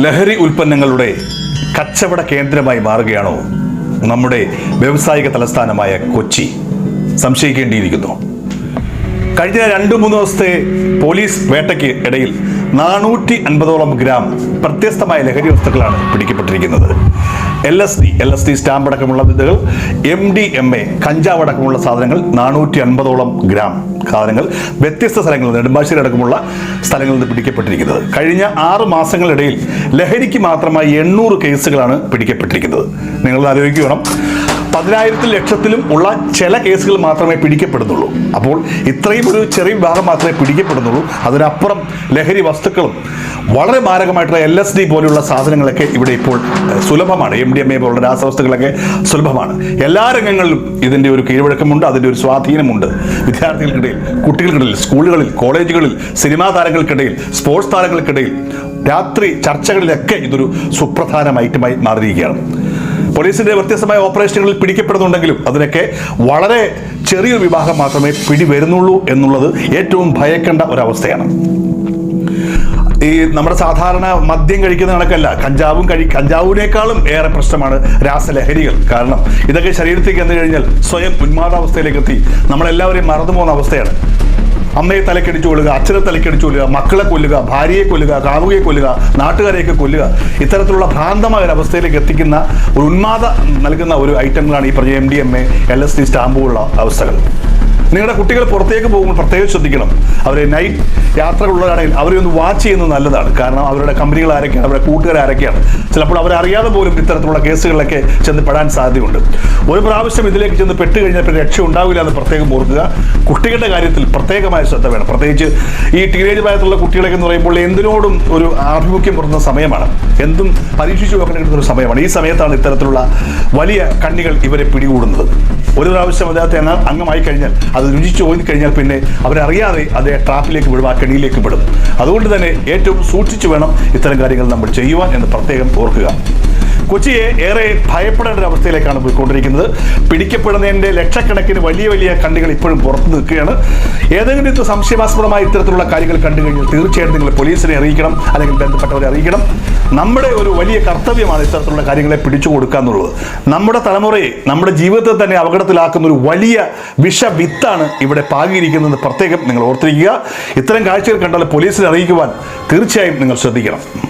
ലഹരി ഉൽപ്പന്നങ്ങളുടെ കച്ചവട കേന്ദ്രമായി മാറുകയാണോ നമ്മുടെ വ്യവസായിക തലസ്ഥാനമായ കൊച്ചി? സംശയിക്കേണ്ടിയിരിക്കുന്നു. കഴിഞ്ഞ രണ്ടു മൂന്ന് ദിവസത്തെ പോലീസ് വേട്ടയ്ക്ക് ഇടയിൽ നാനൂറ്റി അൻപതോളം ഗ്രാം പ്രത്യസ്തമായ ലഹരി വസ്തുക്കളാണ് പിടിക്കപ്പെട്ടിരിക്കുന്നത്. L S D L S D stamp അടക്കമുള്ള വിധകൾ എം ഡി എം എ കഞ്ചാവ് അടക്കമുള്ള സാധനങ്ങൾ നാനൂറ്റി അൻപതോളം ഗ്രാം സാധനങ്ങൾ വ്യത്യസ്ത സ്ഥലങ്ങളിൽ നെടുമ്പാശ്ശേരി അടക്കമുള്ള സ്ഥലങ്ങളിൽ നിന്ന് പിടിക്കപ്പെട്ടിരിക്കുന്നത്. കഴിഞ്ഞ ആറ് മാസങ്ങളിടയിൽ ലഹരിക്ക് മാത്രമായി എണ്ണൂറ് കേസുകളാണ് പിടിക്കപ്പെട്ടിരിക്കുന്നത്. നിങ്ങൾ ആലോചിക്കണം പതിനായിരത്തിൽ ലക്ഷത്തിലും ഉള്ള ചില കേസുകൾ മാത്രമേ പിടിക്കപ്പെടുന്നുള്ളൂ. അപ്പോൾ ഇത്രയും ഒരു ചെറിയ വിഭാഗം മാത്രമേ പിടിക്കപ്പെടുന്നുള്ളൂ. അതിനപ്പുറം ലഹരി വസ്തുക്കളും വളരെ മാരകമായിട്ടുള്ള എൽ എസ് ഡി പോലെയുള്ള സാധനങ്ങളൊക്കെ ഇവിടെ ഇപ്പോൾ സുലഭമാണ്. എം ഡി എം എ പോലുള്ള രാസവസ്തുക്കളൊക്കെ സുലഭമാണ്. എല്ലാ രംഗങ്ങളിലും ഇതിന്റെ ഒരു കീഴ്വഴക്കമുണ്ട് അതിന്റെ ഒരു സ്വാധീനമുണ്ട്. വിദ്യാർത്ഥികൾക്കിടയിൽ കുട്ടികൾക്കിടയിൽ സ്കൂളുകളിൽ കോളേജുകളിൽ സിനിമാ താരങ്ങൾക്കിടയിൽ സ്പോർട്സ് താരങ്ങൾക്കിടയിൽ രാത്രി ചർച്ചകളിലൊക്കെ ഇതൊരു സുപ്രധാന ഐറ്റമായി മാറിയിരിക്കുകയാണ്. പോലീസിന്റെ വ്യത്യസ്തമായ ഓപ്പറേഷനുകളിൽ പിടിക്കപ്പെടുന്നുണ്ടെങ്കിലും അതിനൊക്കെ വളരെ ചെറിയൊരു വിഭാഗം മാത്രമേ പിടി വരുന്നുള്ളൂ എന്നുള്ളത് ഏറ്റവും ഭയക്കേണ്ട ഒരവസ്ഥയാണ്. ഈ നമ്മുടെ സാധാരണ മദ്യം കഴിക്കുന്ന കണക്കല്ല കഞ്ചാവും കഴി കഞ്ചാവിനേക്കാളും ഏറെ പ്രശ്നമാണ് രാസലഹരികൾ. കാരണം ഇതൊക്കെ ശരീരത്തേക്ക് എന്ന് കഴിഞ്ഞാൽ സ്വയം ഉന്മാദാവസ്ഥയിലേക്ക് എത്തി നമ്മളെല്ലാവരെയും മറന്നു പോകുന്ന അവസ്ഥയാണ്. അമ്മയെ തലക്കടിച്ചു കൊല്ലുക അച്ഛനെ തലക്കടിച്ചു കൊല്ലുക മക്കളെ കൊല്ലുക ഭാര്യയെ കൊല്ലുക കാവുകയെ കൊല്ലുക നാട്ടുകാരെയൊക്കെ കൊല്ലുക. ഇത്തരത്തിലുള്ള ഭ്രാന്തമായ ഒരു അവസ്ഥയിലേക്ക് എത്തിക്കുന്ന ഒരു ഉന്മാദ നൽകുന്ന ഒരു ഐറ്റങ്ങളാണ് ഈ പറഞ്ഞ M D M A L S D സ്റ്റാമ്പുകളുള്ള അവസ്ഥകൾ. നിങ്ങളുടെ കുട്ടികൾ പുറത്തേക്ക് പോകുമ്പോൾ പ്രത്യേകം ശ്രദ്ധിക്കണം. അവരെ നൈറ്റ് യാത്രകളുള്ളവരാണെങ്കിൽ അവരെ ഒന്ന് വാച്ച് ചെയ്യുന്നത് നല്ലതാണ്. കാരണം അവരുടെ കമ്പനികൾ ആരൊക്കെയാണ്? അവരുടെ കൂട്ടുകാർ ആരൊക്കെയാണ്? ചിലപ്പോൾ അവരറിയാതെ പോലും ഇത്തരത്തിലുള്ള കേസുകളിലൊക്കെ ചെന്ന് പെടാൻ സാധ്യതയുണ്ട്. ഒരു പ്രാവശ്യം ഇതിലേക്ക് ചെന്ന് പെട്ട് കഴിഞ്ഞാൽ പിന്നെ രക്ഷ ഉണ്ടാവില്ല എന്ന് പ്രത്യേകം ഓർക്കുക. കുട്ടികളുടെ കാര്യത്തിൽ പ്രത്യേകമായ ശ്രദ്ധ വേണം. പ്രത്യേകിച്ച് ഈ ടീനേജ് പ്രായത്തിലുള്ള കുട്ടികളൊക്കെ എന്ന് പറയുമ്പോൾ എന്തിനോടും ഒരു ആഭിമുഖ്യം പുറത്തുന്ന സമയമാണ്. എന്തും പരീക്ഷിച്ചു നോക്കാൻ കിട്ടുന്ന ഒരു സമയമാണ്. ഈ സമയത്താണ് ഇത്തരത്തിലുള്ള വലിയ കണ്ണികൾ ഇവരെ പിടികൂടുന്നത്. ഒരു പ്രാവശ്യം അദ്ദേഹത്തെ എന്നാൽ അംഗമായി കഴിഞ്ഞാൽ അത് രുചിച്ചു പോയി കഴിഞ്ഞാൽ പിന്നെ അവരറിയാതെ അതേ ട്രാപ്പിലേക്ക് വിടും ആ കെണിയിലേക്ക് വിടും. അതുകൊണ്ട് തന്നെ ഏറ്റവും സൂക്ഷിച്ചു വേണം ഇത്തരം കാര്യങ്ങൾ നമ്മൾ ചെയ്യുവാൻ എന്ന് പ്രത്യേകം ഓർക്കുക. കൊച്ചിയെ ഏറെ ഭയപ്പെടേണ്ട ഒരു അവസ്ഥയിലേക്കാണ് പോയിക്കൊണ്ടിരിക്കുന്നത്. പിടിക്കപ്പെടുന്നതിന്റെ ലക്ഷക്കണക്കിന് വലിയ വലിയ കണ്ണികൾ ഇപ്പോഴും പുറത്തു നിൽക്കുകയാണ്. ഏതെങ്കിലും ഇത് സംശയാസ്പദമായ ഇത്തരത്തിലുള്ള കാര്യങ്ങൾ കണ്ടു കഴിഞ്ഞാൽ തീർച്ചയായിട്ടും നിങ്ങൾ പോലീസിനെ അറിയിക്കണം അല്ലെങ്കിൽ ബന്ധപ്പെട്ടവരെ അറിയിക്കണം. നമ്മുടെ ഒരു വലിയ കർത്തവ്യമാണ് ഇത്തരത്തിലുള്ള കാര്യങ്ങളെ പിടിച്ചു കൊടുക്കുക എന്നുള്ളത്. നമ്മുടെ തലമുറയെ നമ്മുടെ ജീവിതത്തെ തന്നെ അപകടത്തിലാക്കുന്ന ഒരു വലിയ വിഷവിത്താണ് ഇവിടെ പാകിയിരിക്കുന്നത് പ്രത്യേകം നിങ്ങൾ ഓർത്തിരിക്കുക. ഇത്തരം കാഴ്ചകൾ കണ്ടാൽ പോലീസിനെ അറിയിക്കുവാൻ തീർച്ചയായും നിങ്ങൾ ശ്രദ്ധിക്കണം.